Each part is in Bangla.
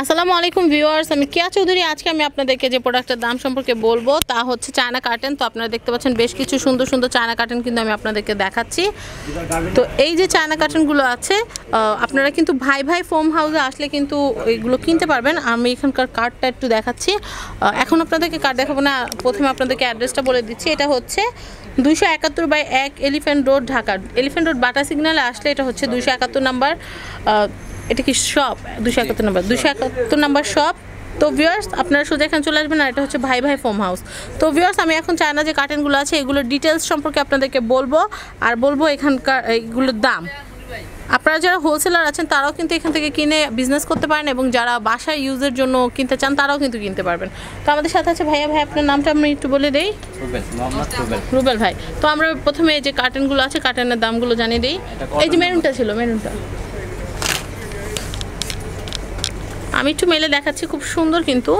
আসসালামু আলাইকুম ভিউয়ার্স, আমি কিয়া চৌধুরী। আজকে আমি আপনাদেরকে যে প্রোডাক্টের দাম সম্পর্কে বলব, তা হচ্ছে চায়না কার্টেন তো আপনারা দেখতে পাচ্ছেন বেশ কিছু সুন্দর সুন্দর চায়না কার্টেন কিন্তু আমি আপনাদেরকে দেখাচ্ছি। তো এই যে চায়না কার্টেনগুলো আছে আপনারা কিন্তু ভাই ভাই ফোম হাউসে আসলে কিন্তু এগুলো কিনতে পারবেন। আমি এখানকার কার্ডটা একটু দেখাচ্ছি। এখন আপনাদেরকে কার্ড দেখাবো না, প্রথমে আপনাদেরকে অ্যাড্রেসটা বলে দিচ্ছি। এটা হচ্ছে দুইশো একাত্তর বাই এক elephant road Dhaka. Elephant road Bata সিগনালে আসলে এটা হচ্ছে দুইশো একাত্তর নাম্বার এটা কি শপ দুশো একাত্তর নাম্বার দুশো একাত্তর নাম্বার শপ তো ভিউয়ার্স আপনারা শুধু এখানে চলে আসবেন আর এটা হচ্ছে ভাই ভাই ফোম হাউস তো ভিউয়ার্স আমি এখন চায়না যে কার্টেনগুলো আছে এগুলোর ডিটেলস সম্পর্কে আপনাদেরকে বলব আর বলব এখানকার এইগুলোর দাম। আপনারা যারা হোলসেলার আছেন তারাও কিন্তু এখান থেকে কিনে বিজনেস করতে পারেন এবং যারা বাসায় ইউজের জন্য কিনতে চান তারাও কিন্তু কিনতে পারবেন। তো আমাদের সাথে আছে ভাইয়া। ভাই আপনার নামটা আমি একটু বলে দেই। রুবেল ভাই। তো আমরা প্রথমে এই যে কার্টেনগুলো আছে কার্টেনের দামগুলো জানিয়ে দিই। এই যে মেরুনটা ছিল মেরুনটা আমি একটু মেলে দেখাচ্ছি খুব সুন্দর কিন্তু।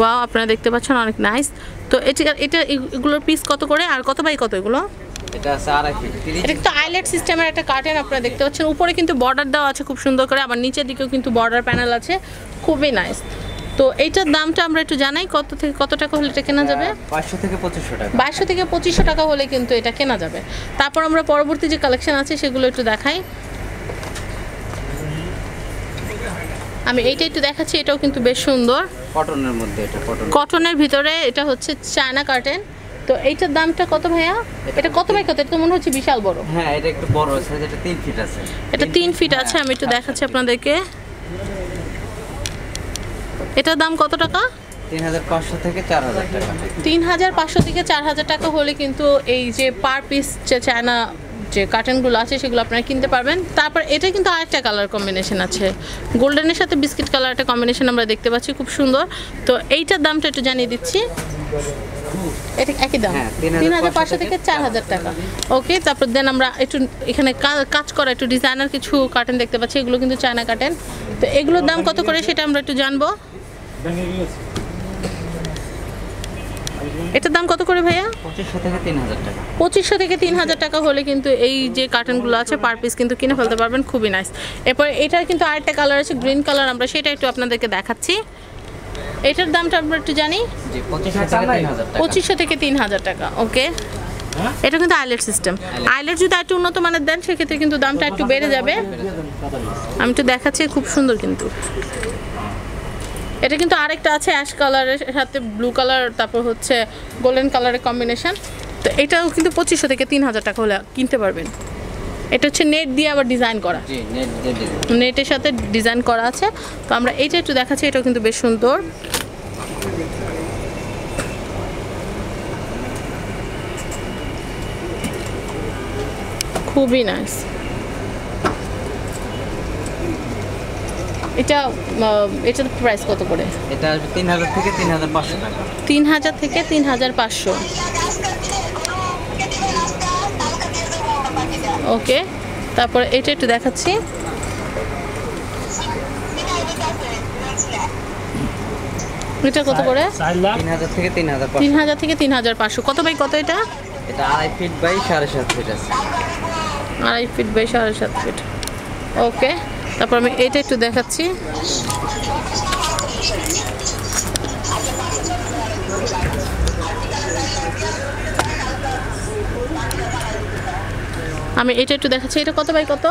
বা আপনারা দেখতে পাচ্ছেন অনেক নাইস তো এটা এটা এগুলোর পিস কত করে? আর কত বাই কত এগুলো? এটা কিন্তু আইলেট সিস্টেমের একটা কার্টেন আপনারা দেখতে পাচ্ছেন। উপরে কিন্তু বর্ডার দেওয়া আছে খুব সুন্দর করে আবার নিচের দিকেও কিন্তু বর্ডার প্যানেল আছে। খুবই নাইস তো এইটার দামটা আমরা একটু জানাই কত থেকে কত টাকা হলে এটা কেনা যাবে? পাঁচশো থেকে পঁচিশশো টাকা। বাইশশো থেকে পঁচিশশো টাকা হলে কিন্তু এটা কেনা যাবে। তারপর আমরা পরবর্তী যে কালেকশন আছে সেগুলো একটু দেখাই। আমি এইটা একটু দেখাচ্ছি এটাও কিন্তু বেশ সুন্দর। কটনের মধ্যে এটা কটন কটনের ভিতরে এটা হচ্ছে চায়না কার্টেন তো এইটার দামটা কত ভাইয়া? এটা কত বাই কত? এটা তো মনে হচ্ছে বিশাল বড়। হ্যাঁ এটা একটু বড় আছে এটা তিন ফিট আছে। এটা তিন ফিট আছে আমি একটু দেখাচ্ছি আপনাদেরকে। এটার দাম কত টাকা? তিন হাজার পাঁচশো থেকে চার হাজার টাকা। তিন হাজার পাঁচশো থেকে চার হাজার টাকা হলে কিন্তু এই যে পার পিস যে চায়না যে কার্টেনগুলো আছে সেগুলো আপনারা কিনতে পারবেন। তারপর এটা কিন্তু আরেকটা কালার কম্বিনেশন আছে। গোল্ডেনের সাথে বিস্কিট কালার একটা কম্বিনেশন আমরা দেখতে পাচ্ছি খুব সুন্দর। তো এইটার দামটা একটু জানিয়ে দিচ্ছি। এটা একই দাম। হ্যাঁ, তিন হাজার পাঁচশো থেকে চার হাজার টাকা। ওকে তারপর দেন আমরা একটু এখানে কাজ করা একটু ডিজাইনার কিছু কার্টেন দেখতে পাচ্ছি এগুলো কিন্তু চায়না কার্টেন তো এগুলোর দাম কত করে সেটা আমরা একটু জানব। এটার দাম কত করে ভাইয়া? পঁচিশশো থেকে তিন হাজার টাকা। হলে কিন্তু এই যে কার্টনগুলো আছে পার পিস কিন্তু কিনে ফেলতে পারবেন খুবই নাইস এরপর এটার কিন্তু আরেকটা কালার আছে গ্রিন কালার আমরা সেটা একটু আপনাদেরকে দেখাচ্ছি। এটার দামটা আমরা একটু জানি? পঁচিশশো থেকে তিন হাজার টাকা। পঁচিশশো থেকে তিন হাজার টাকা ওকে এটা কিন্তু আইলেট সিস্টেম আইলেট যদি একটু উন্নত মানের দেন সেক্ষেত্রে কিন্তু দামটা একটু বেড়ে যাবে। আমি একটু দেখাচ্ছি খুব সুন্দর কিন্তু। এটা কিন্তু আরেকটা আছে অ্যাশ কালারের সাথে ব্লু কালার তারপর হচ্ছে গোল্ডেন কালারের কম্বিনেশন। তো এটাও কিন্তু পঁচিশশো থেকে তিন হাজার টাকা হলে কিনতে পারবেন। এটা হচ্ছে নেট দিয়ে আবার ডিজাইন করা। নেট নেটের সাথে ডিজাইন করা আছে। তো আমরা এইটা একটু দেখাচ্ছি এটাও কিন্তু বেশ সুন্দর। খুবই নাইস এটা এটার প্রাইস কত করে? এটা আসবে তিন হাজার থেকে তিন হাজার পাঁচশো টাকা। তিন হাজার থেকে তিন হাজার পাঁচশো। ওকে তারপর এটা একটু দেখাচ্ছি। এটা কত করে? তিন হাজার থেকে তিন হাজার পাঁচশো। কত বাই কত এটা? এটা আড়াই ফিট বাই সাড়ে সাত ফিট আছে। আড়াই ফিট বাই সাড়ে সাত ফিট। ওকে তারপর আমি এটা একটু দেখাচ্ছি। আমি এটা একটু দেখাচ্ছি। এটা কত বাই কত?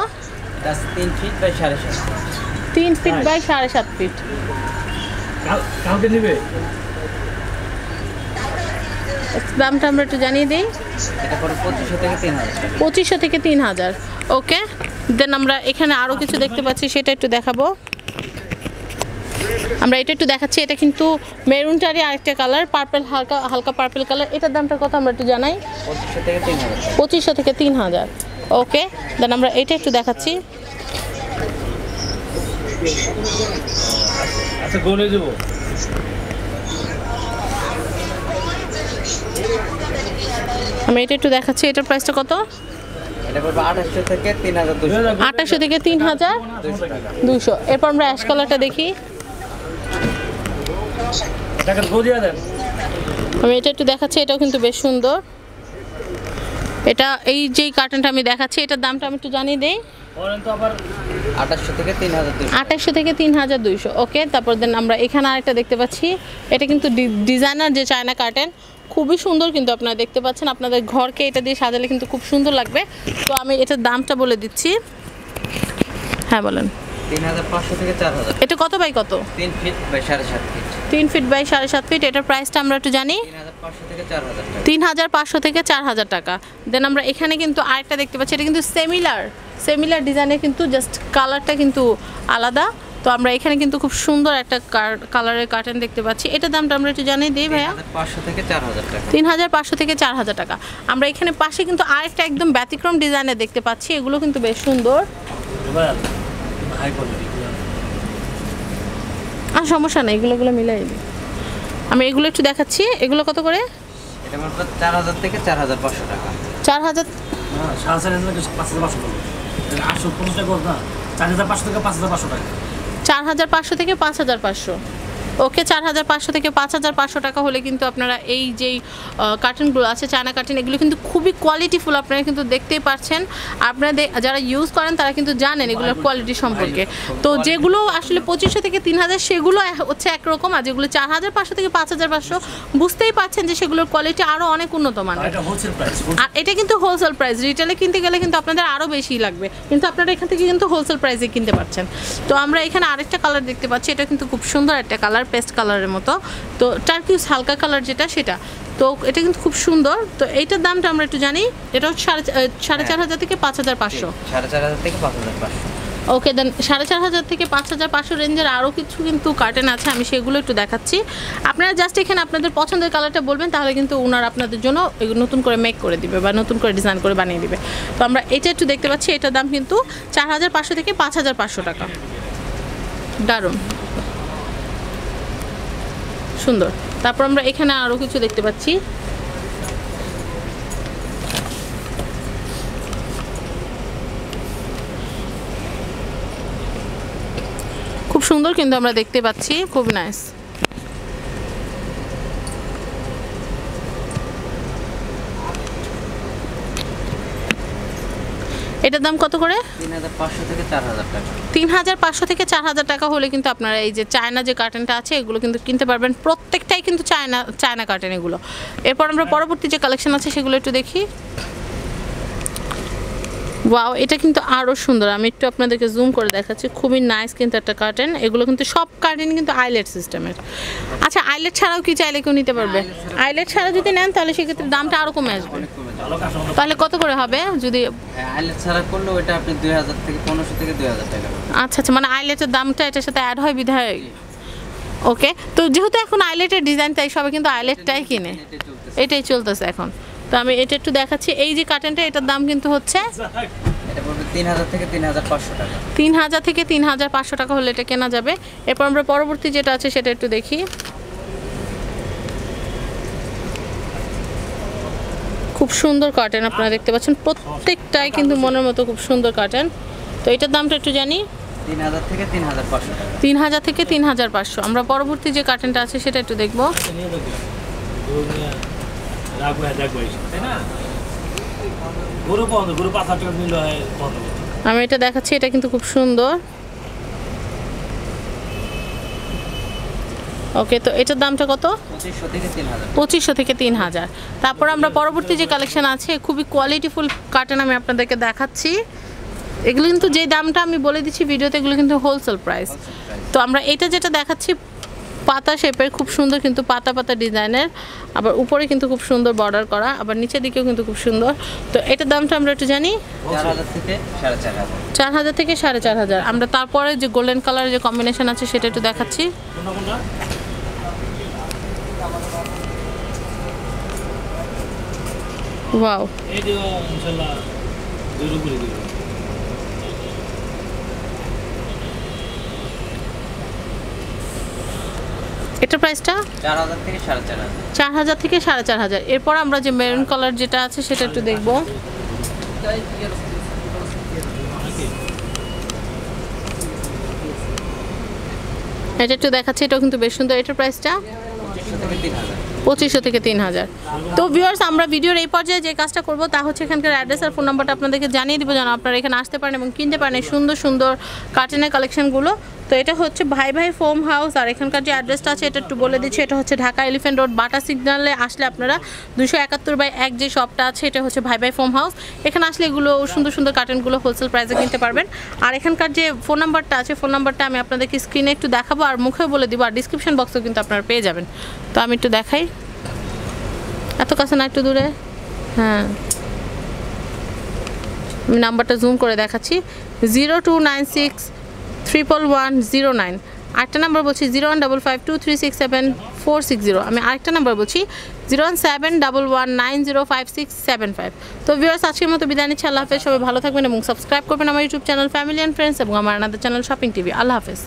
তিন ফিট বাই সাড়ে সাত তিন ফিট বাই সাড়ে সাত ফিট দামটা আমরা একটু জানিয়ে দিই। পঁচিশশো থেকে তিন হাজার। ওকে? দেন আমরা এখানে আরও কিছু দেখতে পাচ্ছি সেটা একটু দেখাবো। আমরা এটা একটু দেখাচ্ছি এটা কিন্তু মেরুনটারই আরেকটা কালার পার্পেল হালকা হালকা পার্পেল কালার। এটার দামটার কথা আমরা একটু জানাই। পঁচিশশো থেকে তিন হাজার। ওকে দেন আমরা এটা একটু দেখাচ্ছি। আচ্ছা আমি এটা একটু দেখাচ্ছি এটার প্রাইসটা কত? আঠাশশো থেকে তিন হাজার দুশো এরপর আমরা অ্যাশ কালারটা দেখি। আমি এটা একটু দেখাচ্ছি এটাও কিন্তু বেশ সুন্দর। এটা এই যেই কার্টনটা আমি দেখাচ্ছি এটার দামটা আমি একটু জানিয়ে দিই। আঠাশশো থেকে তিন হাজার দুইশো। ওকে তারপর দেন আমরা এখানে আরেকটা দেখতে পাচ্ছি। এটা কিন্তু ডিজাইনার যে চায়না কার্টেন খুবই সুন্দর কিন্তু আপনারা দেখতে পাচ্ছেন আপনাদের ঘরকে এটা দিয়ে সাজালে কিন্তু খুব সুন্দর লাগবে। তো আমি এটার দামটা বলে দিচ্ছি। হ্যাঁ বলেন। এটা কত বাই কত? তিন ফিট বাই সাড়ে সাত ফিট। এটার প্রাইসটা আমরা একটু জানি। তিন হাজার পাঁচশো থেকে চার হাজার টাকা। দেন আমরা এখানে কিন্তু আরেকটা দেখতে পাচ্ছি এটা কিন্তু সেমিলার সেমিলার ডিজাইনের কিন্তু জাস্ট কালারটা কিন্তু আলাদা। তো আমরা এখানে কিন্তু খুব সুন্দর একটা কালারের কার্টেন দেখতে পাচ্ছি। এটার দামটা আমরা একটু জানিয়ে দিই ভাইয়া। পাঁচশো থেকে চার হাজার টাকা। তিন হাজার পাঁচশো থেকে চার হাজার টাকা। আমরা এখানে পাশে কিন্তু আরেকটা একদম ব্যতিক্রম ডিজাইনের দেখতে পাচ্ছি। এগুলো কিন্তু বেশ সুন্দর। আর সমস্যা নেই এগুলোগুলো মিলাই দিই। আমি এগুলো একটু দেখাচ্ছি। এগুলো কত করে? এটা চার হাজার থেকে চার হাজার পাঁচশো টাকা। চার হাজার হ্যাঁ পাঁচ পাঁচশো টাকা। চার হাজার পাঁচশো থেকে পাঁচ হাজার পাঁচশো টাকা। চার হাজার পাঁচশো থেকে পাঁচ হাজার পাঁচশো। ওকে চার হাজার পাঁচশো থেকে পাঁচ হাজার পাঁচশো টাকা হলে কিন্তু আপনারা এই যেই কার্টুনগুলো আছে চায়না কার্টুন এগুলো কিন্তু খুবই কোয়ালিটিফুল আপনারা কিন্তু দেখতেই পাচ্ছেন আপনারা দে- যারা ইউজ করেন তারা কিন্তু জানেন এগুলোর কোয়ালিটি সম্পর্কে। তো যেগুলো আসলে পঁচিশশো থেকে তিন হাজার সেগুলো হচ্ছে একরকম আর যেগুলো চার হাজার পাঁচশো থেকে পাঁচ হাজার পাঁচশো বুঝতেই পারছেন যে সেগুলোর কোয়ালিটি আরও অনেক উন্নত মানের। আর এটা কিন্তু হোলসেল প্রাইস রিটেলে কিনতে গেলে কিন্তু আপনাদের আরও বেশি লাগবে। কিন্তু আপনারা এখান থেকে কিন্তু হোলসেল প্রাইসে কিনতে পারছেন। তো আমরা এখানে আরেকটা কালার দেখতে পাচ্ছি এটা কিন্তু খুব সুন্দর একটা কালার পেস্ট কালারের মতো। তো টার্কিউস হালকা কালার যেটা সেটা। তো এটা কিন্তু খুব সুন্দর। তো এইটার দামটা আমরা একটু জানি। এটা হচ্ছে সাড়ে সাড়ে চার হাজার থেকে পাঁচ হাজার পাঁচশো। সাড়ে চার হাজার থেকে পাঁচ হাজার পাঁচশো। ওকে দেন সাড়ে চার হাজার থেকে পাঁচ হাজার পাঁচশো রেঞ্জের আরও কিছু কিন্তু কার্টেন আছে। আমি সেগুলো একটু দেখাচ্ছি। আপনারা জাস্ট এখানে আপনাদের পছন্দের কালারটা বলবেন তাহলে কিন্তু ওনার আপনাদের জন্য নতুন করে মেক করে দিবে বা নতুন করে ডিজাইন করে বানিয়ে দিবে। তো আমরা এটা একটু দেখতে পাচ্ছি এটার দাম কিন্তু চার হাজার পাঁচশো থেকে পাঁচ হাজার পাঁচশো টাকা। দারুণ। সুন্দর। তারপর আমরা এখানে আরও কিছু দেখতে পাচ্ছি। খুব সুন্দর কিন্তু আমরা দেখতে পাচ্ছি। খুব নাইস এটার দাম কত করে? তিন হাজার পাঁচশো থেকে চার হাজার টাকা। হলে কিন্তু আপনারা এই যে চায়না যে কার্টেনটা আছে এগুলো কিন্তু কিনতে পারবেন। প্রত্যেকটাই কিন্তু চায়না চায়না কার্টেন এগুলো। এরপর আমরা পরবর্তী যে কালেকশন আছে সেগুলো একটু দেখি। ওয়াও এটা কিন্তু আরও সুন্দর। আমি একটু আপনাদেরকে জুম করে দেখাচ্ছি। খুবই নাইস কিন্তু একটা কার্টেন এগুলো কিন্তু সব কার্টেন কিন্তু আইলেট সিস্টেমের আচ্ছা আইলেট ছাড়াও কি চাইলে কেউ নিতে পারবে? আইলেট ছাড়া যদি নেন তাহলে সেক্ষেত্রে দামটা আরও কমে আসবে। তাহলে কত করে হবে যদি আইলেট ছাড়া করলে ওইটা আপনি দুই হাজার থেকে পনেরোশো থেকে দুই হাজার টাকা আচ্ছা আচ্ছা মানে আইলেটের দামটা এটার সাথে অ্যাড হয় বিধায় ওকে তো যেহেতু এখন আইলেটের ডিজাইন তাই সবাই কিন্তু আইলেটটাই কিনে। এটাই চলতেছে। এখন। তো আমি এটা একটু দেখাচ্ছি। এই যে কার্টেনটা এটার দাম কিন্তু হচ্ছে তিন হাজার থেকে তিন হাজার পাঁচশো টাকা হলে এটা কেনা যাবে। এরপর আমরা পরবর্তী যেটা আছে সেটা একটু দেখি। খুব সুন্দর কার্টেন আপনারা দেখতে পাচ্ছেন। প্রত্যেকটাই কিন্তু মনের মতো খুব সুন্দর কার্টেন তো এটার দামটা একটু জানি। তিন হাজার থেকে তিন হাজার পাঁচশো। আমরা পরবর্তী যে কার্টেনটা আছে সেটা একটু দেখব। আমি এটা দেখাচ্ছি এটা কিন্তু খুব সুন্দর। ওকে তো এটার দামটা কত? পঁচিশশো থেকে তিন হাজার। তারপর আমরা পরবর্তী যে কালেকশন আছে খুবই কোয়ালিটিফুল কার্টেন আমি আপনাদেরকে দেখাচ্ছি। এগুলো কিন্তু যে দামটা আমি বলে দিচ্ছি ভিডিওতে এগুলো কিন্তু হোলসেল প্রাইস তো আমরা এটা যেটা দেখাচ্ছি পাতা শেপের খুব সুন্দর কিন্তু পাতা পাতা ডিজাইনের। আবার উপরে কিন্তু খুব সুন্দর বর্ডার করা আবার নিচের দিকেও কিন্তু খুব সুন্দর। তো এটার দামটা আমরা একটু জানি? চার হাজার থেকে সাড়ে চার হাজার। চার হাজার থেকে সাড়ে চার হাজার। আমরা তারপরে যে গোল্ডেন কালারের যে কম্বিনেশন আছে সেটা একটু দেখাচ্ছি। ওয়াও এটার প্রাইসটা চার হাজার থেকে সাড়ে চার হাজার। এরপর আমরা যে মেরুন কালার যেটা আছে সেটা একটু দেখব। এটা একটু দেখাচ্ছি, এটাও কিন্তু বেশ সুন্দর। এটার প্রাইসটা পঁচিশশো থেকে তিন হাজার। তো ভিউয়ার্স আমরা ভিডিওর এই পর্যায়ে যে কাজটা করব, তা হচ্ছে এখানকার অ্যাড্রেস আর ফোন নাম্বারটা আপনাদেরকে জানিয়ে দিব যেন আপনারা এখানে আসতে পারেন এবং কিনতে পারেন সুন্দর সুন্দর কার্টেনের কালেকশনগুলো তো এটা হচ্ছে ভাই ভাই ফোম হাউস, আর এখানকার যে অ্যাড্রেসটা আছে, এটা একটু বলে দিচ্ছি, এটা হচ্ছে ঢাকা এলিফেন্ট রোড বাটা সিগনালে আসলে আপনারা দুশো একাত্তর বাই এক যে শপটা আছে, এটা হচ্ছে ভাই ভাই ফোম হাউস। এখানে আসলে এগুলো সুন্দর সুন্দর কার্টেনগুলো হোলসেল প্রাইসে কিনতে পারবেন। আর এখানকার যে ফোন নাম্বারটা আছে ফোন নাম্বারটা আমি আপনাদেরকে স্ক্রিনে একটু দেখাবো, আর মুখে বলে দিব, আর ডিসক্রিপশন বক্সেও কিন্তু আপনারা পেয়ে যাবেন। তো আমি একটু দেখাই। এত কাছে না, একটু দূরে? হ্যাঁ। আমি নাম্বারটা জুম করে দেখাচ্ছি। Zero two nine six triple one zero nine আরেকটা নাম্বার বলছি zero one double five two three six seven four six zero আমি আরেকটা নাম্বার বলছি zero one seven double one nine zero five six seven five তো ভিউয়ার্স আজকের মতো বিদায় নিচ্ছি। আল্লাহ হাফেজ। সবাই ভালো থাকবেন এবং সাবস্ক্রাইব করবেন আমার YouTube channel family and friends এবং আমার আনাদের চ্যানেল শপিং টিভি আল্লাহ হাফেজ।